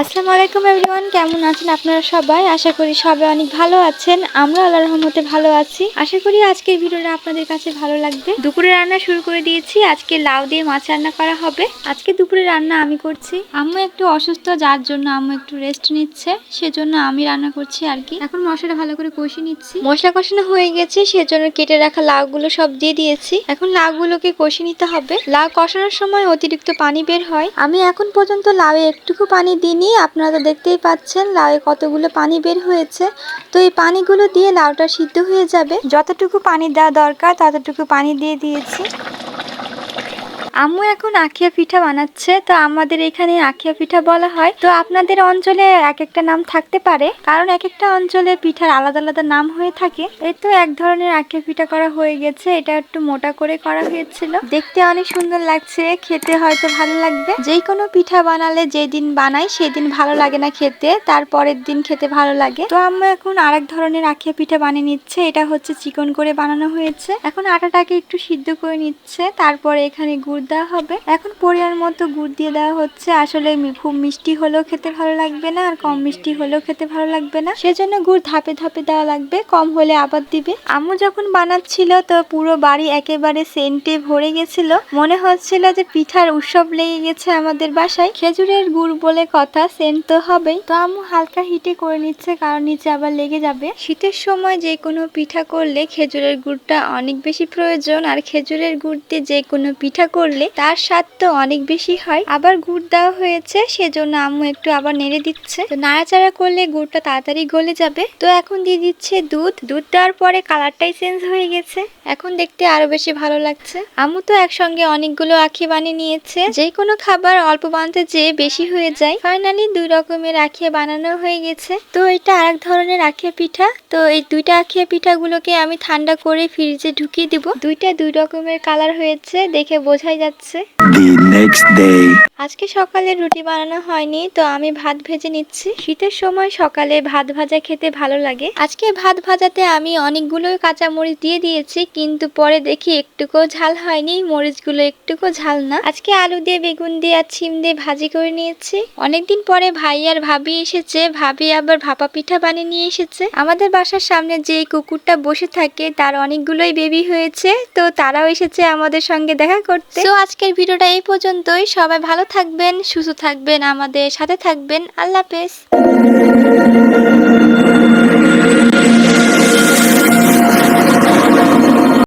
আসসালামু আলাইকুম এভরিওয়ান, কেমন আছেন আপনারা সবাই? আশা করি সবাই অনেক ভালো আছেন। আমরা আল্লাহর রহমতে ভালো আছি। আশা করি আজকের ভিডিওটা আপনাদের কাছে ভালো লাগবে। দুপুরে রান্না শুরু করে দিয়েছি। আজকে লাউ দিয়ে মাছ রান্না করা হবে। আজকে দুপুরে রান্না আমি করছি। আম্মু একটু অসুস্থ, যার জন্য আম্মু একটু রেস্ট নিচ্ছে। সেজন্য আমি রান্না করছি আর কি। এখন মশলাটা ভালো করে কষিয়ে নিচ্ছি। মশলা কষানো হয়ে গেছে, সেজন্য কেটে রাখা লাউগুলো সব দিয়ে দিয়েছি। এখন লাউগুলোকে কষিয়ে নিতে হবে। লাউ কষানোর সময় অতিরিক্ত পানি বের হয়। আমি এখন পর্যন্ত লাউয়ে একটুকু পানি দিইনি। আপনারা তো দেখতেই পাচ্ছেন লাউয়ে কতগুলো পানি বের হয়েছে। তো এই পানিগুলো দিয়ে লাউটা সিদ্ধ হয়ে যাবে। যতটুকু পানি দেওয়া দরকার, ততটুকু পানি দিয়ে দিয়েছি। আম্মু এখন আখিয়া পিঠা বানাচ্ছে, তো আমাদের এখানে আখিয়া পিঠা বলা হয়। তো আপনাদের অঞ্চলে এক একটা নাম থাকতে পারে, কারণ এক একটা অঞ্চলে পিঠার আলাদা আলাদা নাম হয়ে থাকে। এই তো এক ধরনের আখিয়া পিঠা করা হয়ে গেছে, এটা একটু মোটা করে করা হয়েছিল। দেখতে অনেক সুন্দর লাগছে, খেতে হয়তো ভালো লাগবে। যেই কোনো পিঠা বানালে যেদিন বানাই, সেদিন ভালো লাগে না খেতে তারপরের দিন খেতে ভালো লাগে। তো আম্মু এখন আরেক ধরনের আখিয়া পিঠা বানিয়ে নিচ্ছে, এটা হচ্ছে চিকন করে বানানো হয়েছে। এখন আটাটাকে একটু সিদ্ধ করে নিচ্ছে, তারপরে এখানে গুড় দেওয়া হবে। এখন পরিমাণ মতো গুড় দিয়ে দেওয়া হচ্ছে। আসলে খুব মিষ্টি হলেও খেতে ভালো লাগবে না, আর কম মিষ্টি হলেও খেতে ভালো লাগবে না। সেজন্য গুড় ধাপে ধাপে দেওয়া লাগবে। কম হলে আবার দিবে। আমু যখন বানাচ্ছিল তো পুরো বাড়ি একেবারে সেন্টে ভরে গেছিল। মনে হচ্ছিল যে পিঠার উৎসব লেগে গেছে আমাদের বাসায়। খেজুরের গুড় বলে কথা, সেন্ট তো হবেই। তো আম্মু হালকা হিটে করে নিচ্ছে, কারণ নিচে আবার লেগে যাবে। শীতের সময় যে কোনো পিঠা করলে খেজুরের গুড়টা অনেক বেশি প্রয়োজন, আর খেজুরের গুড় দিয়ে যে কোনো পিঠা করলে তার স্বাদ তো অনেক বেশি হয়। আবার গুড় দেওয়া হয়েছে, সেজন্য আম্মু একটু আবার নেড়ে দিচ্ছে। তো নাড়াচাড়া করলে গুড়টা তাড়াতাড়ি গলে যাবে। তো এখন দিয়ে দিচ্ছে দুধ। দুধ দেওয়ার পরে কালারটাই চেঞ্জ হয়ে গেছে। এখন দেখতে আরও বেশি ভালো লাগছে। আম্মু তো একসঙ্গে অনেকগুলো আখি বানিয়ে নিয়েছে। যে কোনো খাবার অল্প বানাতে যেয়ে বেশি হয়ে যায়। ফাইনালি দুই রকমের আখিয়া বানানো হয়ে গেছে। তো এটা আরেক ধরনের আখিয়া পিঠা। তো এই দুইটা আখিয়া পিঠাগুলোকে আমি ঠান্ডা করে ফ্রিজে ঢুকিয়ে দিব। দুইটা দুই রকমের কালার হয়েছে। দেখে বোঝাই The আজকে সকালে রুটি বানানো হয়নি, তো আমি ভাত ভেজে নিচ্ছি। শীতের সময় সকালে ভাত ভাজা খেতে ভালো লাগে। আজকে ভাত ভাজাতে আমি অনেকগুলো কাঁচা মরিচ দিয়ে দিয়েছি, কিন্তু পরে দেখি একটুকু ঝাল হয়নি, মরিচগুলো একটুকু ঝাল না। আজকে আলু দিয়ে, বেগুন দিয়ে আর ছিম দিয়ে ভাজি করে নিয়েছি। অনেকদিন পরে ভাই আর ভাবি এসেছে, ভাবি আবার ভাপা পিঠা বানিয়ে নিয়ে এসেছে। আমাদের বাসার সামনে যে কুকুরটা বসে থাকে, তার অনেকগুলোই বেবি হয়েছে, তো তারাও এসেছে আমাদের সঙ্গে দেখা করতে। তো আজকের ভিডিওটা এই পর্যন্তই। সবাই ভালো থাকবেন সুস্থ থাকবেন আমাদের সাথে থাকবেন। আল্লাহ হাফেজ।